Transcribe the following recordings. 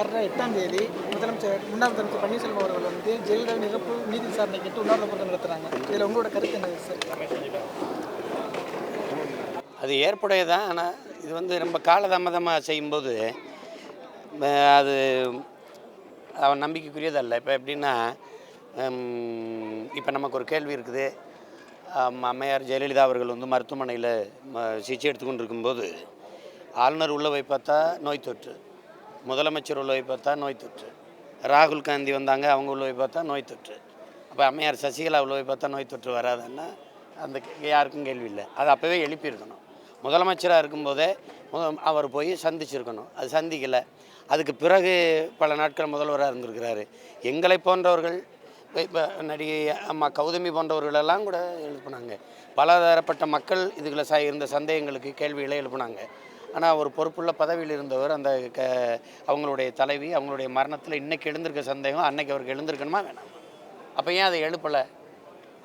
வர்ற எட்டாம் தேதி முதலமைச்சர் முன்னாள் முதலமைச்சர் பன்னீர்செல்வம் அவர்கள் வந்து ஜெயலலிதா நிரப்பு நீதி விசாரணை கேட்டு உண்ணாவிரதம் நடத்துறாங்க. இதில் உங்களோட கருத்து என்ன சார் அது ஏற்புடையதான் ஆனால் இது வந்து ரொம்ப காலதாமதமாக செய்யும்போது அது அவன் நம்பிக்கைக்குரியதல்ல. இப்போ எப்படின்னா இப்போ நமக்கு ஒரு கேள்வி இருக்குது. அம்மையார் ஜெயலலிதா அவர்கள் வந்து மருத்துவமனையில் ம- சிகிச்சை எடுத்துக்கொண்டு இருக்கும்போது ஆளுநர் உள்ளவை பார்த்தா நோய் தொற்று. முதலமைச்சர் உள்ளவை பார்த்தா நோய் தொற்று. ராகுல் காந்தி வந்தாங்க அவங்க உள்ளவை பார்த்தா நோய் தொற்று. அப்போ அம்மையார் சசிகலா உள்ளவை பார்த்தா நோய் தொற்று வராதுன்னா அந்த கே- யாருக்கும் கேள்வி இல்லை. அது அப்போவே எழுப்பியிருக்கணும். முதலமைச்சராக இருக்கும்போதே முத- அவர் போய் சந்திச்சிருக்கணும். அது சந்திக்கலை. அதுக்கு பிறகு பல நாட்கள் முதல்வராக இருந்திருக்கிறாரு. எங்களை போன்றவர்கள் இப்போ நடிகை அம்மா கௌதமி போன்றவர்களெல்லாம் கூட எழுப்புனாங்க. பலதரப்பட்ட மக்கள் இதுகளை ச இருந்த சந்தேகங்களுக்கு கேள்விகளை எழுப்புனாங்க. ஆனால் ஒரு பொறுப்புள்ள பதவியில் இருந்தவர் அந்த க அவங்களுடைய தலைவி அவங்களுடைய மரணத்தில் இன்னைக்கு எழுந்திருக்க சந்தேகம் அன்னைக்கு அவருக்கு எழுந்திருக்கணுமா வேணாம். அப்போ ஏன் அதை எழுப்பலை?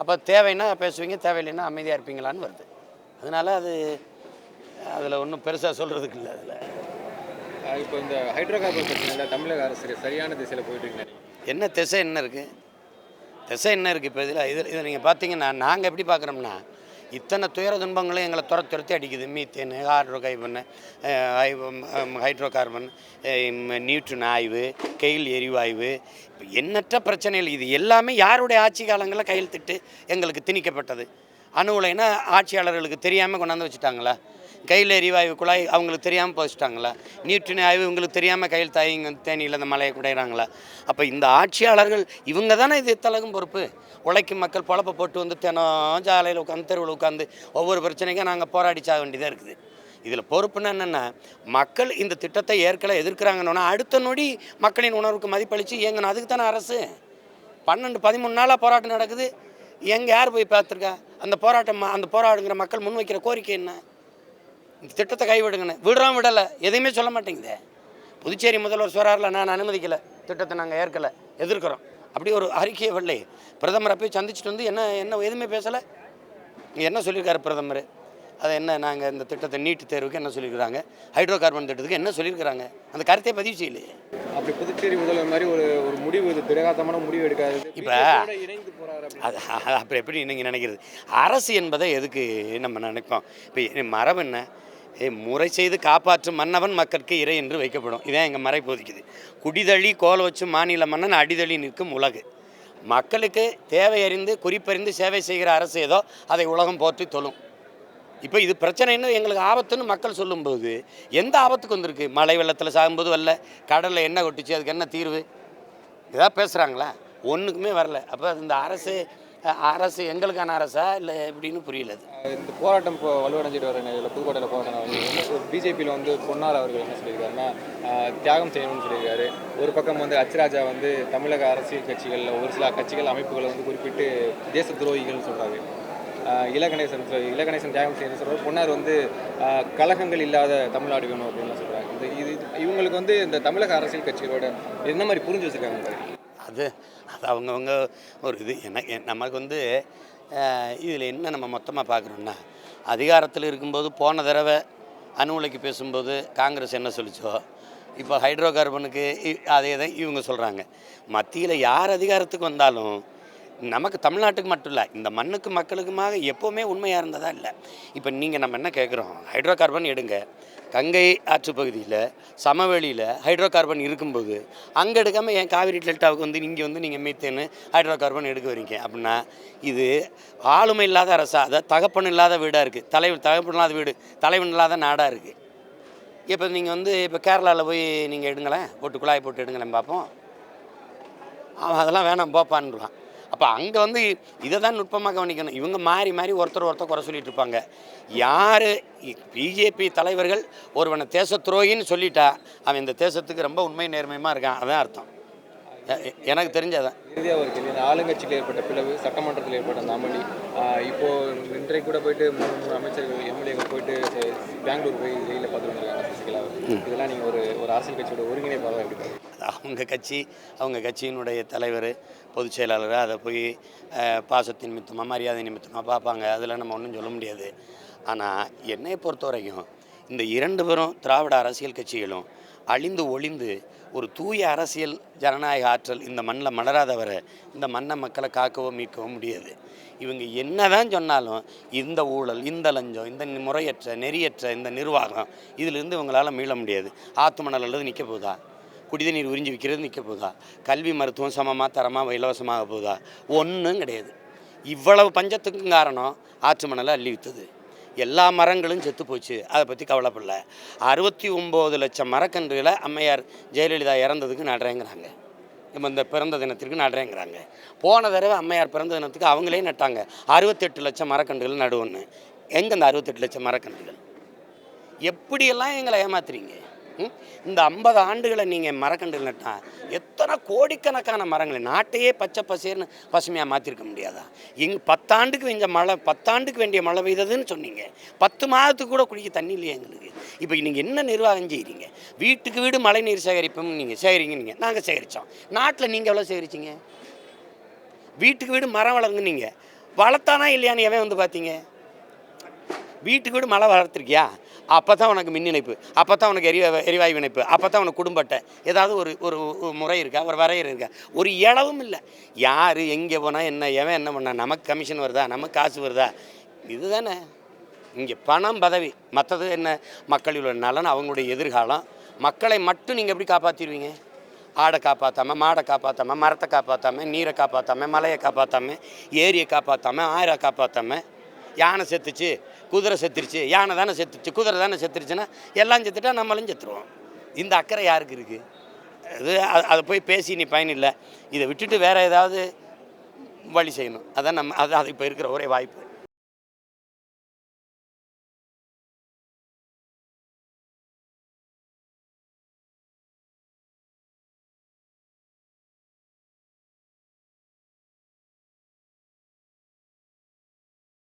அப்போ தேவைன்னா பேசுவீங்க தேவையில்லைன்னா அமைதியாக இருப்பீங்களான்னு வருது. அதனால் அது அதில் ஒன்றும் பெருசாக சொல்கிறதுக்கு இல்லை அதில். இப்போ இந்த ஹைட்ரோ கார்பன் பிரச்சனையில் தமிழக அரசு சரியான திசையில் போயிட்டு என்ன திசை என்ன இருக்குது திசை என்ன இருக்குது இப்போ இதில்? இதில் இதை நீங்கள் பார்த்தீங்கன்னா நாங்கள் எப்படி பார்க்குறோம்னா இத்தனை துயர துன்பங்களும் எங்களை துர துரத்தி அடிக்குது. Methane hydro carbon hydro carbon neutron ஆய்வு கெயில் எரிவாயு இப்போ எண்ணற்ற பிரச்சனைகள். இது எல்லாமே யாருடைய ஆட்சி காலங்களில் கையில் திட்டு எங்களுக்கு திணிக்கப்பட்டது? அணு என்ன ஆட்சியாளர்களுக்கு தெரியாமல் கொண்டாந்து வச்சுட்டாங்களா? கையில் எரிவாயு குழாய் அவங்களுக்கு தெரியாமல் போச்சுட்டாங்களா நியூட்ரின் ஆய்வு இவங்களுக்கு தெரியாமல் கையில் தாயிங்க தேனியில் அந்த மலையை குடையிறாங்களா? அப்போ இந்த ஆட்சியாளர்கள் இவங்க தானே இது தலகும் பொறுப்பு? உழைக்கும் மக்கள் பொழப்ப போட்டு வந்து தினம் ஜாலையில் உட்காந்து தெருவில் உட்காந்து ஒவ்வொரு பிரச்சனைக்கும் நாங்கள் போராடி சாக வேண்டியதாக இருக்குது. இதில் பொறுப்புன்னு என்னென்னா மக்கள் இந்த திட்டத்தை ஏற்கனவே எதிர்க்கிறாங்கன்னா அடுத்த நொடி மக்களின் உணர்வுக்கு மதிப்பளித்து இயங்கணும். அதுக்கு தானே அரசு. பன்னெண்டு பதிமூணு நாளாக போராட்டம் நடக்குது. எங்கே யார் போய் பார்த்துருக்கா? அந்த போராட்டம் அந்த போராடுங்கிற மக்கள் முன்வைக்கிற கோரிக்கை என்ன? இந்த திட்டத்தை கைவிடுங்கன்னு. விடுறோம் விடலை. எதையுமே சொல்ல மாட்டேங்குதே. புதுச்சேரி முதல்வர் சொல்கிறாரில் நான் அனுமதிக்கலை. திட்டத்தை நாங்கள் ஏற்கலை எதிர்க்கிறோம். அப்படி ஒரு அறிக்கையை வரலை பிரதமரை போய் சந்திச்சுட்டு வந்து என்ன என்ன எதுவுமே பேசலை. என்ன சொல்லியிருக்காரு பிரதமர்? அது என்ன நாங்கள் இந்த திட்டத்தை நீட் தேர்வுக்கு என்ன சொல்லியிருக்கிறாங்க? ஹைட்ரோ கார்பன் திட்டத்துக்கு என்ன சொல்லியிருக்கிறாங்க? அந்த கருத்தை பதிவு செய்யலையே. அப்படி புதுச்சேரி முதல்வர் மாதிரி ஒரு ஒரு முடிவு இது திடகாத்தமான முடிவு எடுக்காது. இப்ப- அது அப்புறம் எப்படி நீங்கள் நினைக்கிறது? அரசு என்பதை எதுக்கு நம்ம நினைப்போம்? இப்போ மரபு என்ன? ஏ, முறை செய்து காப்பாற்றும் மன்னவன் மக்களுக்கு இறை என்று வைக்கப்படும். இதான் எங்கள் மறை போதிக்குது. குடிதழி கோல வச்சு மாநில மன்னன் அடிதழி நிற்கும் உலகு. மக்களுக்கு தேவை அறிந்து குறிப்பறிந்து சேவை செய்கிற அரசு ஏதோ அதை உலகம் போற்றி தொழும். இப்போ இது பிரச்சனைன்னு எங்களுக்கு ஆபத்துன்னு மக்கள் சொல்லும்போது எந்த ஆபத்துக்கு வந்திருக்கு? மழை வெள்ளத்தில் சாகும்போது வரல கடலில் என்ன கொட்டுச்சு அதுக்கு என்ன தீர்வு? இதாக பேசுகிறாங்களா ஒன்றுக்குமே வரல. அப்போ இந்த அரசு அரசு எங்களுக்கான அரசா இல்லை எப்படின்னு புரியல அது. இந்த போராட்டம் இப்போ வலுவடைஞ்சிட்டு வர நிலையில் புதுக்கோட்டையில் போராட்டம் பிஜேபியில் வந்து பொன்னார் அவர்கள் என்ன சொல்லியிருக்காருன்னா தியாகம் செய்யணும்னு சொல்லியிருக்காரு. ஒரு பக்கம் வந்து அச்ராஜா வந்து தமிழக அரசியல் கட்சிகளில் ஒரு சில கட்சிகள் அமைப்புகளை வந்து குறிப்பிட்டு தேச துரோகிகள்னு சொல்கிறாரு இலகணேசன் இலகணேசன் தியாகம் செய்யணும்னு சொல்கிறார் பொன்னார் வந்து கழகங்கள் இல்லாத தமிழ்நாடு வேணும் அப்படின்லாம் சொல்கிறாங்க இந்த இது இவங்களுக்கு வந்து இந்த தமிழக அரசியல் கட்சிகளோட என்ன மாதிரி புரிஞ்சு வச்சுருக்காங்க அது அது அவங்கவுங்க ஒரு இது. எனக்கு நமக்கு வந்து இதில் என்ன நம்ம மொத்தமாக பார்க்குறோம்னா அதிகாரத்தில் இருக்கும்போது போன தடவை அணு உலைக்கு பேசும்போது காங்கிரஸ் என்ன சொல்லிச்சோ இப்போ ஹைட்ரோ கார்பனுக்கு இ- அதே தான் இவங்க சொல்கிறாங்க மத்தியில் யார் அதிகாரத்துக்கு வந்தாலும் நமக்கு தமிழ்நாட்டுக்கு மட்டும் இல்லை இந்த மண்ணுக்கு மக்களுக்குமாக எப்போவுமே உண்மையாக இருந்ததா இல்லை. இப்போ நீங்கள் நம்ம என்ன கேட்குறோம் ஹைட்ரோ கார்பன் எடுங்க. கங்கை ஆற்று பகுதியில் சமவெளியில் ஹைட்ரோ கார்பன் இருக்கும்போது அங்கே எடுக்காமல் என் காவிரி டெல்டாவுக்கு வந்து இங்கே வந்து நீங்கள் மீத்தேன்னு ஹைட்ரோ கார்பன் எடுக்க வரீங்க. அப்படின்னா இது ஆளுமை இல்லாத அரசா அதாவது தகப்பன் இல்லாத வீடாக இருக்குது தலைவர் தகப்பன் இல்லாத வீடு தலைவன் இல்லாத நாடாக இருக்குது இப்போ நீங்கள் வந்து இப்போ கேரளாவில் போய் நீங்கள் எடுங்களேன். போட்டு குழாய் போட்டு எடுங்களேன் பார்ப்போம் அவன் அதெல்லாம் வேணாம் போப்பான்றான். அப்போ அங்கே வந்து இதை தான் நுட்பமாக கவனிக்கணும். இவங்க மாறி மாறி ஒருத்தர் ஒருத்தர் குறை சொல்லிட்டு இருப்பாங்க. யார்? பிஜேபி தலைவர்கள் ஒருவனை தேச துரோகின்னு சொல்லிட்டா அவன் இந்த தேசத்துக்கு ரொம்ப உண்மை நேர்மையமாக இருக்கான்? அதான் அர்த்தம். எனக்கு தெரிஞ்சதான் இறுதியாக ஒரு கேள்வி. இந்த ஆளுங்கட்சியில் ஏற்பட்ட பிளவு சட்டமன்றத்தில் ஏற்பட்ட அந்த அமளி இப்போ இன்றைக்கு கூட போயிட்டு மூணு மூணு அமைச்சர்கள் எம்எல்ஏ பெங்களூர் போய் ஜெயிலில் பார்த்து வந்திருக்காங்க சசிகலா இதெல்லாம் நீங்கள் ஒரு ஒரு அரசியல் கட்சியோட ஒருங்கிணைப்பாக எப்படி அவங்க கட்சி அவங்க கட்சியினுடைய தலைவர் பொதுச் செயலாளர் அதை போய் பாசத்தின் நிமித்தமாக மரியாதை நிமித்தமாக பார்ப்பாங்க. அதில் நம்ம ஒன்றும் சொல்ல முடியாது. ஆனால் என்னை பொறுத்த வரைக்கும் இந்த இரண்டு பேரும் திராவிட அரசியல் கட்சிகளும் அழிந்து ஒளிந்து ஒரு தூய அரசியல் ஜனநாயக ஆற்றல் இந்த மண்ணில் மலராதவரை இந்த மண்ணை மக்களை காக்கவோ மீட்கவோ முடியாது. இவங்க என்னதான் சொன்னாலும் இந்த ஊழல் இந்த லஞ்சம் இந்த முறையற்ற நெறியற்ற இந்த நிர்வாகம் இதிலிருந்து இவங்களால் மீள முடியாது. ஆற்று மணல் அல்லது நிற்க போதா? குடித நீர் உறிஞ்சி விற்கிறது நிற்க போதா? கல்வி மருத்துவம் சமமாக தரமாக இலவசமாக போதா? ஒன்றும் கிடையாது. இவ்வளவு பஞ்சத்துக்கும் காரணம் ஆற்று மணலை அள்ளி வித்தது. எல்லா மரங்களும் செத்து போச்சு. அதை பற்றி கவலைப்படல. அறுபத்தி ஒம்பது லட்சம் மரக்கன்றுகளை அம்மையார் ஜெயலலிதா இறந்ததுக்கு நடுறேங்கிறாங்க. இப்போ இந்த பிறந்த தினத்திற்கு நடுறேங்கிறாங்க. போன தடவை அம்மையார் பிறந்த தினத்துக்கு அவங்களே நட்டாங்க. அறுபத்தெட்டு லட்சம் மரக்கன்றுகள் நடுவோன்னு. எங்கே அந்த அறுபத்தெட்டு லட்சம் மரக்கன்றுகள்? எப்படியெல்லாம் எங்களை ஏமாத்துறீங்க? இந்த ஐம்பது ஆண்டுகளை நீங்கள் மரக்கன்று எத்தனை கோடிக்கணக்கான மரங்களை நாட்டையே பச்சை பசேர்னு பசுமையாக மாற்றிருக்க முடியாதா? எங் பத்தாண்டுக்கு வேண்டிய மழை பத்தாண்டுக்கு வேண்டிய மழை பெய்ததுன்னு சொன்னீங்க. பத்து மாதத்துக்கு கூட குடிக்க தண்ணி இல்லையா எங்களுக்கு. இப்போ நீங்கள் என்ன நிர்வாகம் செய்கிறீங்க வீட்டுக்கு வீடு மழை நீர் சேகரிப்பும் நீங்கள் சேகரிங்க நீங்கள் நாங்கள் சேகரித்தோம் நாட்டில் நீங்கள் எவ்வளோ சேகரிச்சிங்க? வீட்டுக்கு வீடு மரம் வளர்ந்துனீங்க வளர்த்தானா இல்லையான்னு எவன் வந்து பார்த்தீங்க வீட்டுக்கு வீடு மழை வளர்த்துருக்கியா? அப்போ தான் உனக்கு மின் இணைப்பு அப்போ தான் உனக்கு எரி எரிவாயு இணைப்பு அப்போ தான் உனக்கு குடும்ப ஏதாவது ஒரு ஒரு முறை இருக்கா? ஒரு வரையறை இருக்கா? ஒரு இளவும் இல்லை. யார் எங்கே போனால் என்ன எவன் என்ன பண்ணா? நமக்கு கமிஷன் வருதா? நமக்கு காசு வருதா? இதுதானே. இங்கே பணம் பதவி. மற்றது என்ன? மக்களில் நலன் அவங்களுடைய எதிர்காலம். மக்களை மட்டும் நீங்கள் எப்படி காப்பாற்றிடுவீங்க ஆடை காப்பாற்றாமல் மாடை காப்பாற்றாம மரத்தை காப்பாற்றாம நீரை காப்பாற்றாம மலையை காப்பாற்றாம ஏரியை காப்பாற்றாம ஆயிரை காப்பாற்றாம யானை செத்துச்சு குதிரை செத்துருச்சு யானை தானே செத்துருச்சு குதிரை தானே செத்துருச்சுன்னா எல்லாம் செத்துட்டா நம்மளும் செத்துருவோம். இந்த அக்கறை யாருக்கு இருக்குது அது அதை போய் பேசி நீ பயனில்லை இதை விட்டுட்டு வேறு ஏதாவது வழி செய்யணும். அதான் நம்ம அது அது இப்போ இருக்கிற ஒரே வாய்ப்பு.